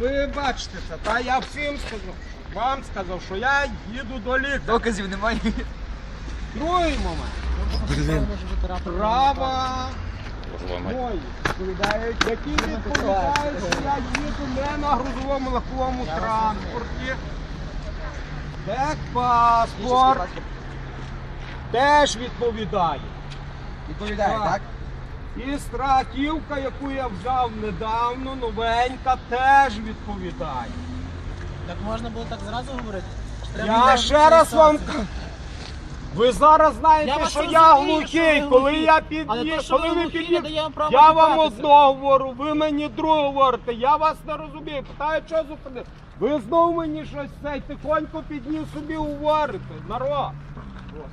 ви бачите це, та я всім сказав, вам сказав, що я їду до лікаря. Доказів немає. Другий момент. Права мої відповідають, які відповідають, що я їду не на грузовому легковому транспорті. Техпаспорт теж відповідає. Відповідає, так? І стратівка, яку я взяв недавно, новенька, теж відповідає. Так можна було так зразу говорити? Я ще раз вам кажу. Ви зараз Я знаєте, вас що розумію, я глухий, коли глухі. я Але то, що коли ви ви глухі, не під'їхав, дає вам права я вам матюкатися. одного говорю, ви мені другого говорите, я вас не розумію. Питаю, що зупинив. Ви знову мені щось цей тихонько підніс собі говорите. Народ.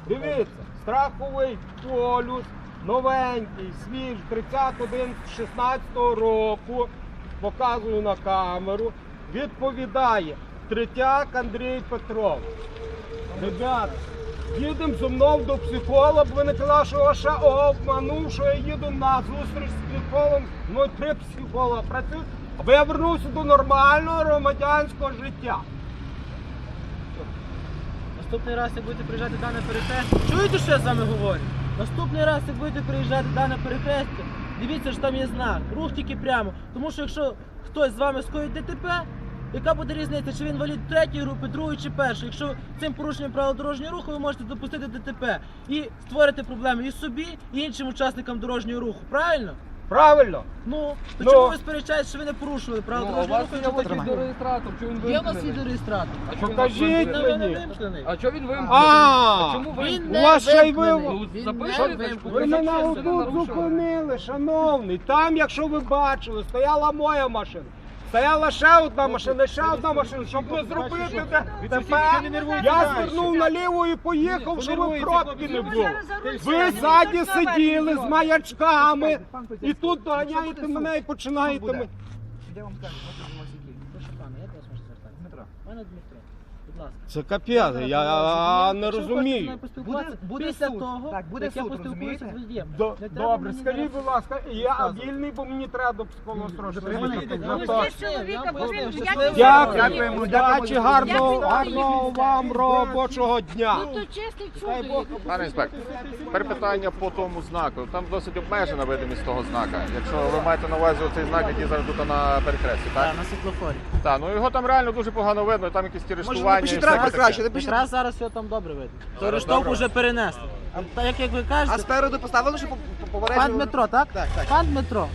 Дивіться, страховий полюс, новенький, свіж, 31 16 року. Показую на камеру. Відповідає Третяк Андрій Петров. Ребята, їдемо зі мною до психолога, бо ви що я обманув, що я їду на зустріч з психологом. Ну, три психолога працюють, аби я вернувся до нормального громадянського життя. Наступний раз, як будете приїжджати дане перехрестя, чуєте, що я з вами говорю? Наступний раз, як будете приїжджати дане перехрестя, дивіться, що там є знак, рух тільки прямо. Тому що якщо хтось з вами скоїть ДТП, яка буде різниця, чи він валід третьої групи, другої чи першої? Якщо цим порушенням правил дорожнього руху ви можете допустити ДТП і створити проблеми і собі, і іншим учасникам дорожнього руху. Правильно? Правильно? Ну, то Ну. чому ви сперечаєтесь, що ви не порушували правила Ну, а у дорожнього вас руху? є якщо такий чого він Є у вас вимкнений? відеореєстратор. А чому він Покажіть вимкнений? Ви не мені. вимкнений. А чого він вимкнений? А, чому ви? Він У не вас ще й вимкнений. ви- Він Запишете, не що ви вимкнений. мене отут зупинили, шановний. Там, якщо ви бачили, стояла моя машина. Стояла ще одна машина, ще одна машина, щоб не зробити ДТП. Я звернув наліво і поїхав, щоб пробки не було. Ви ззаді сиділи з маячками, і тут доганяєте мене і починаєте мене. Я вам що як вас можна звертати? Дмитро. Пане Дмитро, будь ласка. Це капець, я не розумію. Буде- буде після суд. того, Так, буде як я поспілкуюся з розумієте? водієм. До- Не треба Добре, мені скажіть, будь ласка, я Розказуй. вільний, бо мені треба до психолога Ну, на ж чоловіка, бо ви Дякую. Дякуємо, гарного, Дякую. гарного вам робочого дня. Ну то чесне чудо. Пане інспектор, тепер питання по тому знаку. Там досить обмежена видимість того знака. Якщо ви маєте на увазі цей знак, який зараз тут на перехресті, так? Так, на світлофорі. Так, ну його там реально дуже погано видно, там якісь ті рештування. Напишіть трактор краще, напишіть. Якраз зараз все там добре видно. То рештовку вже перенесли. А так як ви А кажете, спереду поставили, що по- по- пан метро, Дмитро, так? Так, так. Пан Дмитро,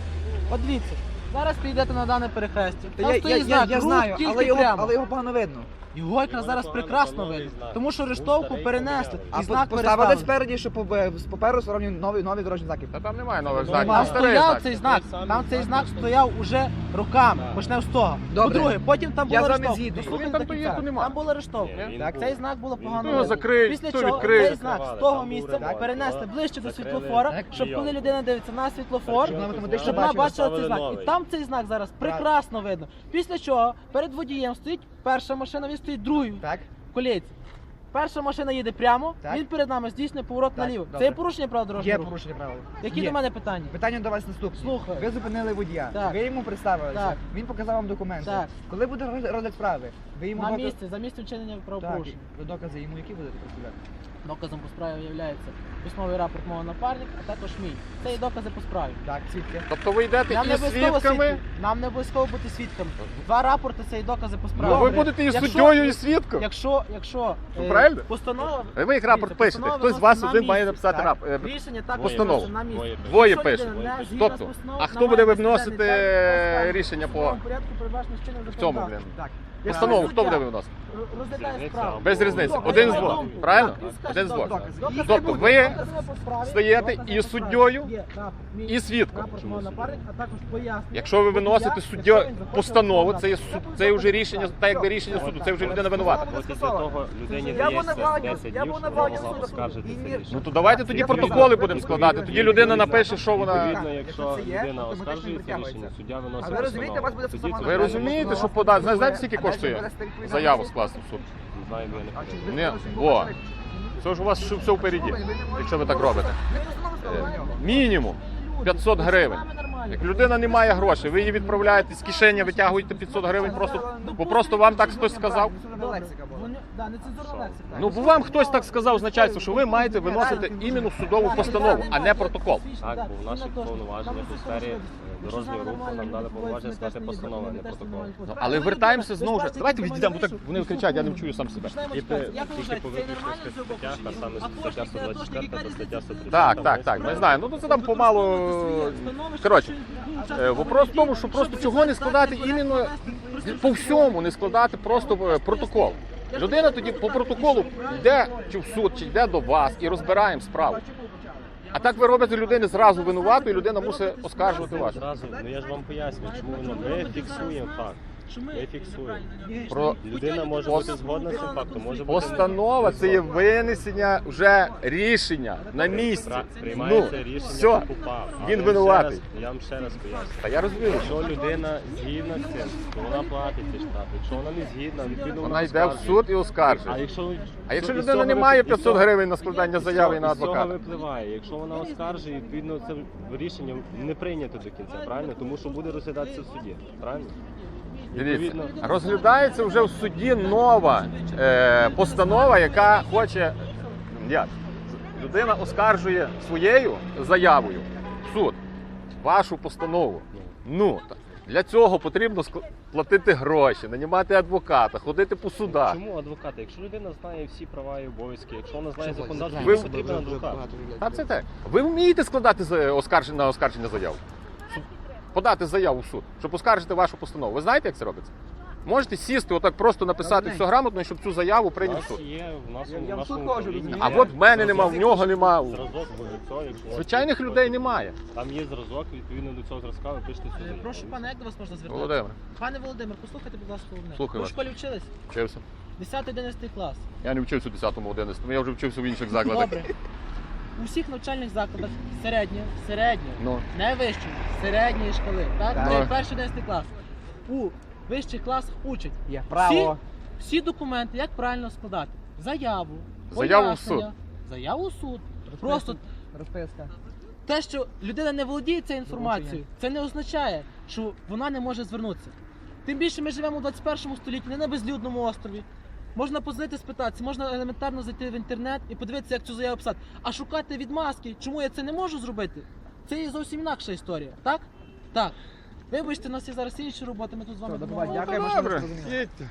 от дивіться, зараз підете на дане перехрестя. Та Там я, я, стоїть я, знак, я рух знаю, тільки але його, прямо. але його погано видно. Його якраз зараз прекрасно видно. Тому що рештовку перенесли і знак по- поставили переставили. спереді, що по- з попереду справді нові, нові дорожні знаки. Та там немає нових знаків, Там там старий стояв знак. цей знак, там цей знак стояв уже роками. Почнемо з того. Добре. По-друге, потім там Я була з вами рештовка. згідний. Дослухайте Він там до кінця. доїзду нема. Там була рештовка. Так. Цей знак було погано. його видно. Після то чого цей знак з того місця перенесли ближче до світлофора, щоб коли людина дивиться на світлофор, Щоб вона автоматично щоб вона бачила. бачила цей знак. І там цей знак зараз прекрасно видно. Після чого перед водієм стоїть перша машина, він стоїть другою Так? в колійці. Перша машина їде прямо, Так. він перед нами здійснює поворот Так, наліво. добре. Це є порушення прав Є дорожнього руху. порушення правил. Які Є. до мене питання? Питання до вас наступне. Слухаю. Ви зупинили водія, Так. ви йому представилися, Так. він показав вам документи. Так. Коли буде роз- розгляд справи, ви йому На доки- місці, за місцем вчинення Так, правопорушення. ви докази йому які будете представляти? Доказом по справі є письмовий рапорт мого напарника, а також мій. Це є докази по справі. Так, свідки. Тобто ви йдете Нам не обов'язково свідками, свідки. Нам не обов'язково бути свідками. Два рапорти це і докази по справі. ну, ви будете і Якщо- суддєю, і свідком. Якщо, якщо Ну, е, правильно? постанова. Ви їх рапорт Дивіться, пишете, постанова хтось з вас виноситься один на має місці. написати Так. рапорт. Рішення також Постанову. виноситься на місці. Двоє Якщо пишете. людина не згідна з Тобто, постановою, а хто буде виносити денний термін, рішення по в порядку, передбачено чинним в цьому, блін? Так. Постанову хто буде Розглядає справу. Без різниці. Один з двох. Правильно? Один з двох. Тобто ви стаєте і суддєю, і свідком. Якщо ви виносите суддя він захоче постанову, це є суд, це є вже рішення, так якби рішення суду, це вже людина винувата. Після того людині Я був на дається плані, 10 я днів, був на щоб плані вона суду. поскаржити це рішення. Ну то давайте тоді протоколи будемо складати. Тоді людина напише, що вона. Відповідно, якщо якщо це є, людина автоматично оскаржує це притягується. рішення, суддя виносить розумієте, у вас постанову. Ви розумієте, що подати? Знаєте, скільки коштує заяву скласти в суд? Не бо я. Це ж у вас все впереді, якщо ви так робите. Е. Мінімум. 500 гривень. Як людина не має грошей, ви її відправляєте з кишені, витягуєте 500 гривень, просто, бо просто вам так хтось сказав. Ну, бо вам хтось так сказав з начальства, що ви маєте виносити іменно судову постанову, а не протокол. Так, бо в наших повноваженнях у сфері дорожнього руху нам дали повноваження складати постанови, а не протоколи. Ну, але вертаємося знову ж. Давайте відійдемо, бо так вони кричать, я не чую сам себе. Тільки, тільки по виключних статтях, а саме стаття 124 та стаття 130. Так, так, так, ми знаємо. Ну, це там помалу. Коротше, вопрос в тому, що просто чого не складати іменно по всьому, не складати просто е, протокол. Людина тоді по протоколу йде чи в суд, чи йде до вас і розбираємо справу. А так ви робите людини зразу винувату, і людина мусить оскаржувати вас. Зразу, ну я ж вам пояснюю, чому воно. Ми фіксуємо факт. Ми фіксуємо. Про Людина може бути згодна з цим фактом, може бути постанова це є винесення вже рішення на місці. Пра- Ну, рішення все, що упав. він Але винуватий. ще раз- Я вам ще раз поясню. Та я розумію. Якщо людина згідна з цим, то вона платить ці штрафи. Якщо вона не згідна, відповідно Вона йде в оскаржує. суд і А оскаржує. якщо, А якщо із людина цього не вип- має із 500 цього- гривень на складання заяви на Із цього адвоката? випливає. Якщо вона оскаржує, відповідно це рішення не прийнято до кінця, правильно? Тому що буде розглядатися в суді. Правильно? Дивіться, розглядається вже в суді нова е, постанова, яка хоче. Як? Людина оскаржує своєю заявою в суд вашу постанову. Ну, для цього потрібно платити гроші, нанімати адвоката, ходити по судах. Чому адвокати? Якщо людина знає всі права і обов'язки, якщо вона знає законодавство, Ви- потрібен адвокат. Та це те. Ви вмієте складати за- оскарження на оскарження заяв? Подати заяву в суд, щоб оскаржити вашу постанову. Ви знаєте, як це робиться? Можете сісти, отак просто написати все грамотно, щоб цю заяву У прийняв нас суд. є в нас Я- я в в суд управлінні А от в мене нема, в нього нема. Зразок цього, якщо Звичайних людей немає. Там є зразок, відповідно до цього зразка ви пишете цю Е. Прошу пане, як до вас можна звертатися? Володимир, Пане Володимир, послухайте, будь ласка, мене. Слухаю Ви вас. в школі вчились? вчився. 10-11 клас. Я не вчився у 10-му, 11-му, я вже вчився в інших закладах. Добре. У всіх навчальних закладах середньої, середньої, Ну, не вищої, середньої школи, так? Так. Це Ну. перший 11 клас. У вищих класах учать Є право. всі документи, як правильно складати. Заяву, Заяву в пояснення, Заяву в суд. Просто Розписка. те, що людина не володіє цією інформацією, це не означає, що вона не може звернутися. Тим більше ми живемо у 21 столітті, не на безлюдному острові. Можна позвонити спитатися, можна елементарно зайти в інтернет і подивитися, як цю заяву писати. А шукати відмазки, чому я це не можу зробити, це є зовсім інакша історія, так? Так. Вибачте, у нас є зараз інші роботи, ми тут з вами Все. Дякую, добре, зрозуміли. їдьте.